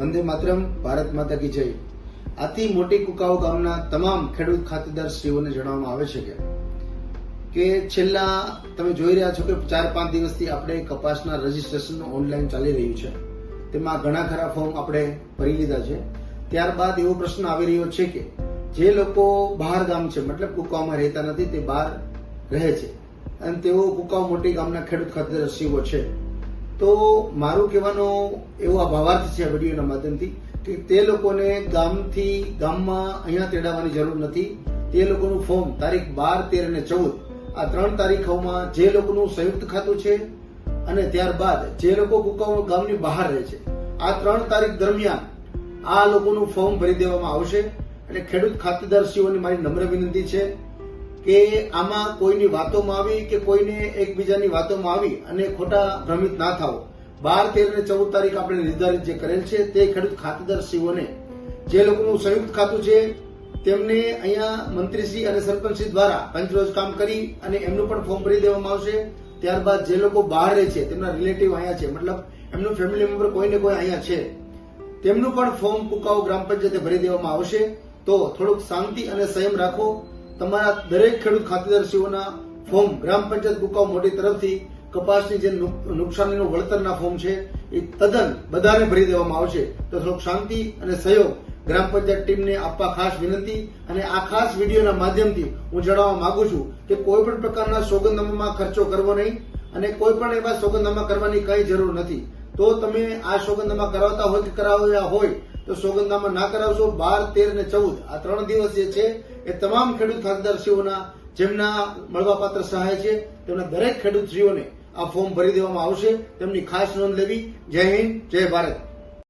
વંદે માતરમ, ભારત માતા કી જય. આથી મોટી કુકાઓ ગામના તમામ ખેડૂત ખાતેદાર શ્રીઓને જણાવવામાં આવે છે કે કે છેલ્લા તમે જોઈ રહ્યા છો કે ચાર પાંચ દિવસથી આપણે કપાસના રજીસ્ટ્રેશન ઓનલાઈન ચાલી રહ્યું છે. તેમાં ઘણા ખરા ફોર્મ આપણે ભરી લીધા છે. ત્યારબાદ એવો પ્રશ્ન આવી રહ્યો છે કે, જે લોકો બહાર ગામ છે, મતલબ કુકાઓમાં રહેતા નથી, તે બહાર રહે છે. અને તેઓ કુકાઓ મોટી ગામના ખેડૂત ખાતેદાર શિવો છે. તો મારું કહેવાનો એવો આ ભાવાર્થ છે વિડીયોના માધ્યમથી કે તે લોકોને ગામથી, ગામમાં અહીંયા તેડાવવાની જરૂર નથી. તે લોકોનું ફોર્મ તારીખ બાર, તેર અને ચૌદ, આ ત્રણ તારીખોમાં જે લોકોનું સંયુક્ત ખાતું છે અને ત્યારબાદ જે લોકો કુકાઓ ગામની બહાર રહે છે, આ ત્રણ તારીખ દરમિયાન આ લોકોનું ફોર્મ ભરી દેવામાં આવશે. એટલે ખેડૂત ખાતેદારશ્રીઓની મારી નમ્ર વિનંતી છે કે આમાં કોઈની વાતોમાં આવી કે કોઈને એકબીજાની વાતોમાં આવી અને ખોટા ભ્રમિત ના થાવ બાર, તેર અને ચૌદ તારીખ આપણે નિર્ધારિત જે કરેલ છે તે ખેડૂત ખાતેદારશ્રીઓને જે લોકોનું સંયુક્ત ખાતું છે, તેમને અહીંયા મંત્રીશ્રી અને સરપંચશ્રી દ્વારા પંચરોજ કામ કરી અને એમનું પણ ફોર્મ ભરી દેવામાં આવશે. ત્યારબાદ જે લોકો બહાર રહે છે, તેમના રિલેટિવ અહીંયા છે, મતલબ એમનું ફેમિલી મેમ્બર કોઈને કોઈ અહીંયા છે. તેમનું પણ ફોર્મ કુકાઓ ગ્રામ પંચાયતે ભરી દેવામાં આવશે. તો થોડુંક શાંતિ અને સંયમ રાખો. તમારા દરેક ખેડૂત ખાતેદારશ્રીઓના ફોર્મ ગ્રામ પંચાયત ગુકાવ મોટી તરફથી કપાસની જે નુક- નુકસાનીનું વળતરના ફોર્મ છે, એ તદ્દન બધાને ભરી દેવામાં આવશે. તો થોડોક શાંતિ અને સહયોગ ગ્રામ પંચાયત ટીમને આપવા ખાસ વિનંતી અને આ ખાસ વિડીયોના માધ્યમથી હું જણાવવા માંગુ છું કે કોઈ પણ પ્રકારના સોગંદનામામાં ખર્ચો કરવો નહીં અને કોઈ પણ એવા સોગંદનામા કરવાની કઈ જરૂર નથી. તો તમે આ સોગંદનામા કરાવતા હોય કે કરાવ્યા હોય, તો સોગંદનામા ના કરાવશો. બાર, તેર ને ચૌદ. આ ત્રણ દિવસ જે છે, એ તમામ ખેડૂત ખાતેદારશ્રીઓના જેમના મળવાપાત્ર સહાય છે, તેમના દરેક ખેડૂતશ્રીઓને આ ફોર્મ ભરી દેવામાં આવશે. તેમની ખાસ નોંધ લેવી. જય હિન્દ, જય ભારત.